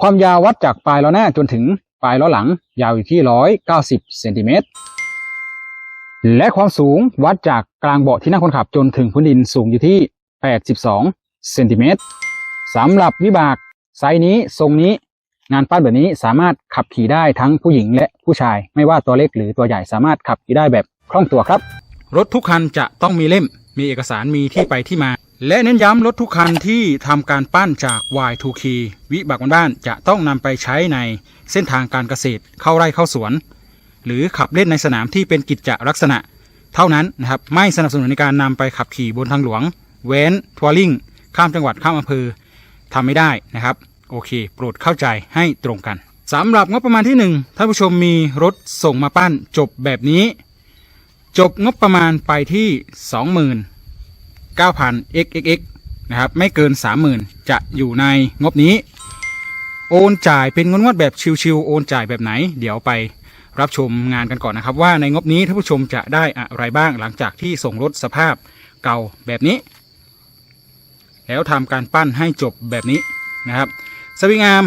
ความยาววัดจากปลายล้อหน้าจนถึงปลายล้อหลัง ยาวอยู่ที่ 190เซนติเมตรและความสูงวัดจากกลางเบาะที่นั่งคนขับจนถึงพื้นดินสูงอยู่ที่ 82เซนติเมตรสำหรับวิบากไซส์นี้ทรงนี้งานปั้นแบบนี้สามารถขับขี่ได้ทั้งผู้หญิงและผู้ชาย ไม่ว่าตัวเล็กหรือตัวใหญ่สามารถขับขี่ได้แบบคล่องตัวครับ รถทุกคันจะต้องมีเล่ม มีเอกสารมีที่ไปที่มา และเน้นย้ำรถทุกคันที่ทำการปั้นจาก Y2K วิบากบ้านจะต้องนำไปใช้ในเส้นทางการเกษตรเข้าไร่เข้าสวน หรือขับเล่นในสนามที่เป็นกิจจลักษณะ เท่านั้นนะครับไม่สนับสนุนในการนำไปขับขี่บนทางหลวง เว้นทัวริงข้ามจังหวัดข้ามอำเภอทำไม่ได้นะครับ โอเค โปรดเข้าใจให้ตรงกันสำหรับงบประมาณที่ 1ท่านผู้ชมมีรถส่งมาปั้นจบแบบนี้ จบงบประมาณไปที่ 9,000 xxx นะครับไม่เกิน 30,000 จะอยู่ในงบนี้ โอนจ่ายเป็นงวดแบบชิวๆโอนจ่ายแบบไหน เดี๋ยวไปรับชมงานกันก่อนนะครับ ว่าในงบนี้ท่านผู้ชมจะได้อะไรบ้างหลังจากที่ส่งรถสภาพเก่าแบบนี้ แล้วทำการปั้นให้จบแบบนี้นะครับสวิงอาร์ม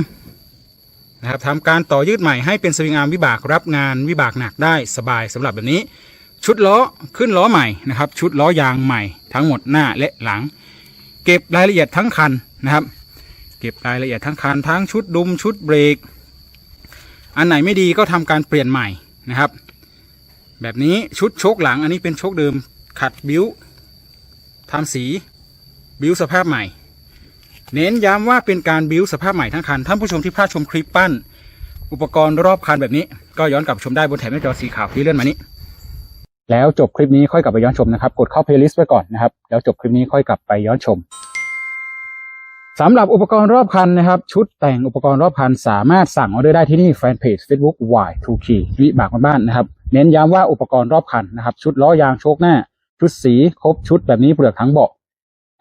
นะครับทำการต่อยืดใหม่ให้เป็นสวิงอาร์มวิบากรับงานวิบากหนักได้สบายสำหรับแบบนี้ ชุดล้อขึ้นล้อใหม่นะครับ ชุดล้อยางใหม่ทั้งหมดหน้าและหลัง เก็บรายละเอียดทั้งคันนะครับ เก็บรายละเอียดทั้งคันทั้งชุดดุมชุดเบรก อันไหนไม่ดีก็ทำการเปลี่ยนใหม่นะครับ แบบนี้ชุดโชคหลังอันนี้เป็นโชคเดิมขัดบิ้วทำสีบิ้วสภาพใหม่ เน้นย้ำว่าเป็นการบิ้วสภาพใหม่ทั้งคันท่านผู้ชมที่พลาดชมคลิปปั้น อุปกรณ์รอบคันแบบนี้ ก็ย้อนกลับชมได้บนแถบหน้าจอสีขาวที่เลื่อนมานี้ แล้วจบคลิปนี้ค่อยกลับไปย้อนชมนะครับ กดเข้าเพลย์ลิสต์ไว้ก่อนนะครับ แล้วจบคลิปนี้ค่อยกลับไปย้อนชมสำหรับอุปกรณ์รอบคันนะครับ ชุดแต่งอุปกรณ์รอบคันสามารถสั่งออเดอร์ได้ที่นี่แฟนเพจ Facebook Y2K วิบากบ้านนะครับ เน้นย้ำว่าอุปกรณ์รอบคันนะครับ ชุดล้อยางโชคหน้า ชุดสีครบชุดแบบนี้เปลือกทั้งเบาะ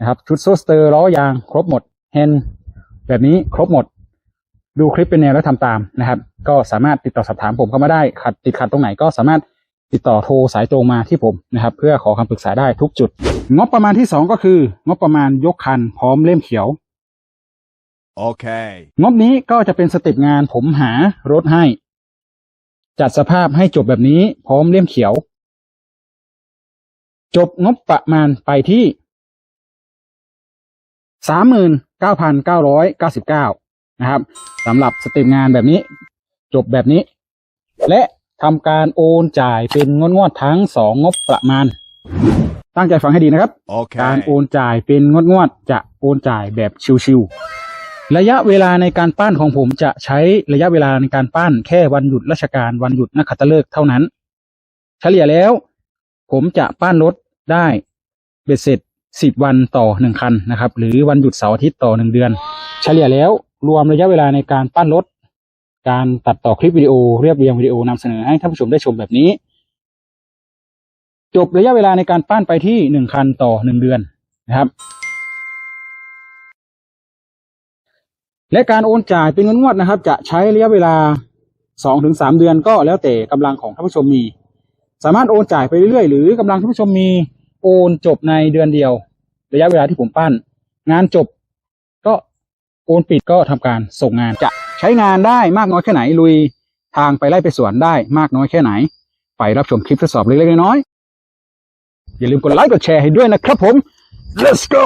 นะครับ ชุดโซสเตอร์ล้อยางครบหมดแฮนด์แบบนี้ครบหมด ดูคลิปเป็นแนวแล้วทำตามนะครับ ก็สามารถติดต่อสอบถามผมเข้ามาได้ขัดติดขัดตรงไหนก็สามารถ ติดต่อโทรสายตรงมาที่ผมนะครับ เพื่อขอคำปรึกษาได้ทุกจุด งบประมาณที่สองก็คือ งบประมาณยกคันพร้อมเล่มเขียว Okay. งบนี้ก็จะเป็นสเต็ปงานผมหารถให้ จัดสภาพให้จบแบบนี้พร้อมเล่มเขียว จบงบประมาณไปที่สามหมื่นเก้าพันเก้าร้อยเก้าสิบเก้านะครับสำหรับสเต็ปงานแบบนี้ จบแบบนี้ และ ทำการโอนจ่ายเป็นงวดงวดๆทั้งสองงบประมาณ ตั้งใจฟังให้ดีนะครับการ Okay. โอนจ่ายเป็นงวดงวดๆจะโอนจ่ายแบบชิวๆระยะเวลาในการปั้นของผมจะใช้ระยะเวลาในการปั้นแค่วันหยุดราชการวันหยุดนักขัตฤกษ์เท่านั้น เฉลี่ยแล้ว ผมจะปั้นรถได้เบ็ดเสร็จสิบวันต่อหนึ่งคันนะครับ หรือวันหยุดเสาร์อาทิตย์ต่อหนึ่งเดือน เฉลี่ยแล้วรวมระยะเวลาในการปั้นรถ การตัดต่อคลิปวิดีโอเรียบเรียงวิดีโอนำเสนอให้ท่านผู้ชมได้ชมแบบนี้ จบระยะเวลาในการปั้นไปที่หนึ่งคันต่อหนึ่งเดือนนะครับ และการโอนจ่ายเป็นเงินงวดนะครับ จะใช้ระยะเวลาสองถึงสามเดือนก็แล้วแต่กำลังของท่านผู้ชมมี สามารถโอนจ่ายไปเรื่อยๆหรือกำลังท่านผู้ชมมีโอนจบในเดือนเดียว ระยะเวลาที่ผมปั้น งานจบก็ โอนปิดก็ทำการส่งงานจะใช้งานได้มากน้อยแค่ไหนลุยทางไปไล่ไปสวนได้มากน้อยแค่ไหน ไปรับชมคลิปทดสอบเล็กๆน้อยๆอย่าลืมกดไลค์กดแชร์ให้ด้วยนะครับผม let's go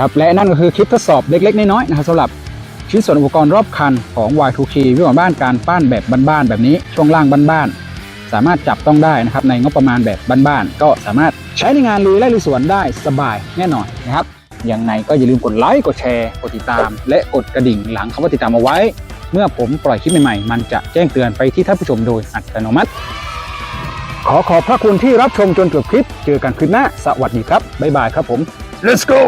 ครับและนั่นก็คือคลิปทดสอบเล็ก ๆ น้อยๆนะครับสำหรับชิ้นส่วนอุปกรณ์รอบคันของ Y2K วิวบ้านการปั้นแบบบ้านๆแบบนี้ช่วงล่างบ้านๆสามารถจับต้องได้นะครับในงบประมาณแบบบ้านๆก็สามารถใช้ในงานลุยไล่ลุยสวนได้สบายแน่นอนนะครับยังไงก็อย่าลืมกดไลค์กดแชร์กดติดตาม และกดกระดิ่งหลังคำว่าติดตามเอาไว้ เมื่อผมปล่อยคลิปใหม่ๆ มันจะแจ้งเตือนไปที่ท่านผู้ชมโดยอัตโนมัติ ขอขอบพระคุณที่รับชมจนจบคลิป เจอกันคลิปหน้าสวัสดีครับบ๊ายบายครับผม let's go